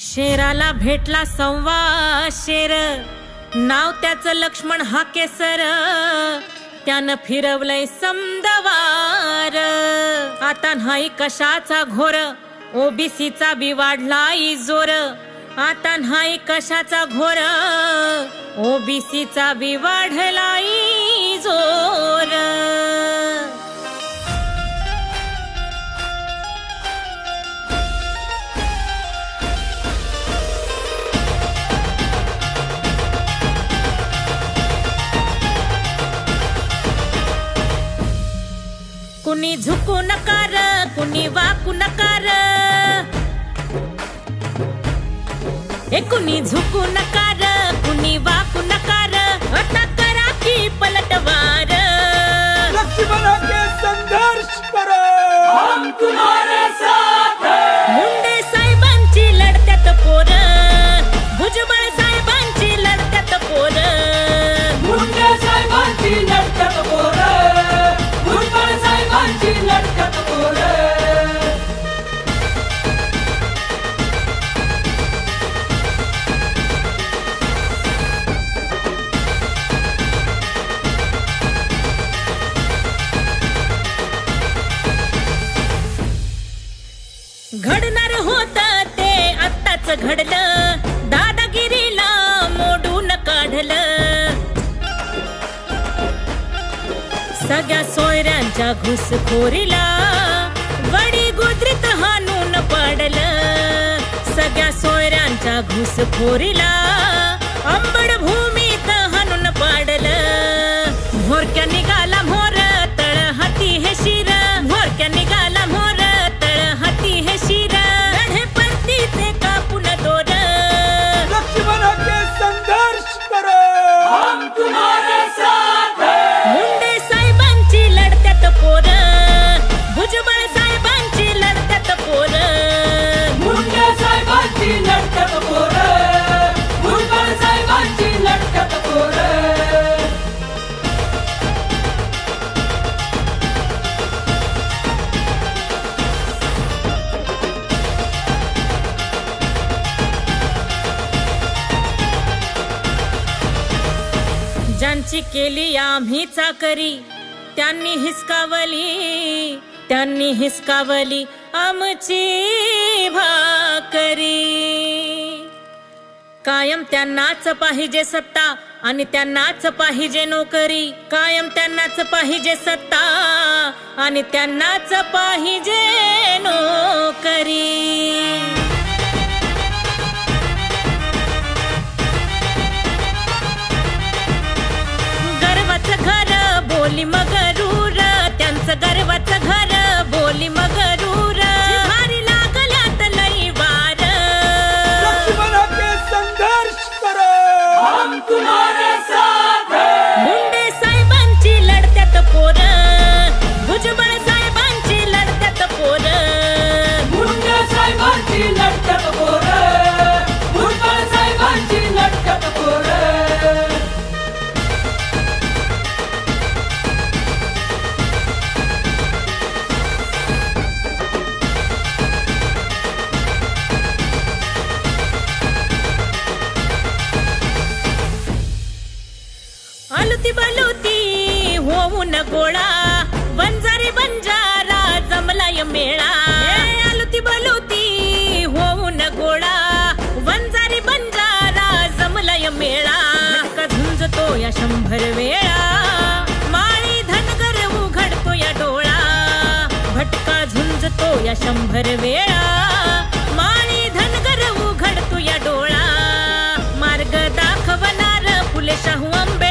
शेराला भेटला संवा शेर. नाव त्याचं लक्ष्मण हा केसर. त्यानं फिरवलंय समदवार. आता नाही कशाचा घोर ओबीसीचा बी वाढलाय जोर. आता नाही कशाचा घोर ओबीसीचा बी वाढलाय जोर. कुणी झुकू नकार कुणी वाकू नकार. हे कुणी झुकू नकार कुणी वाकू नकार. आता करा की पलटवार लक्ष्मण के संघर्ष करो. हम तुम्हारे साथ मुंडे साहेबांची लढत्यात पोर. भुजबळ साहेबांची लढत्यात पोर. मुंडे साहेबांची लढकत पोर. घडलं. दादागिरीला मोडून काढलं. सगळ्या सोयऱ्यांच्या घुसखोरीला वडी गुजरीत हाणून पडलं. सगळ्या सोयऱ्यांच्या घुसखोरीला अंबड भूमीत हाणून पाडलं. भोरक्या निघा त्यांची केली आम्ही चाकरी. त्यांनी हिसकावली त्यांनी हिसकावली आमची भाकरी. कायम त्यांनाच पाहिजे सत्ता आणि त्यांनाच पाहिजे नोकरी. कायम त्यांनाच पाहिजे सत्ता आणि त्यांनाच पाहिजे नोकरी. गोळा. वंजारी बंजारा जमलाय मेळा. आलुती बलुती होऊन गोळा. वंजारी बंजारा जमलाय मेळा. का झुंजतो या शंभर वेळा. माळी धनगर उघडतो या डोळा. भटका झुंजतो या शंभर वेळा. माळी धनगर उघडतो या डोळा. मार्ग दाखवणार फुले शाहू आंबेडकर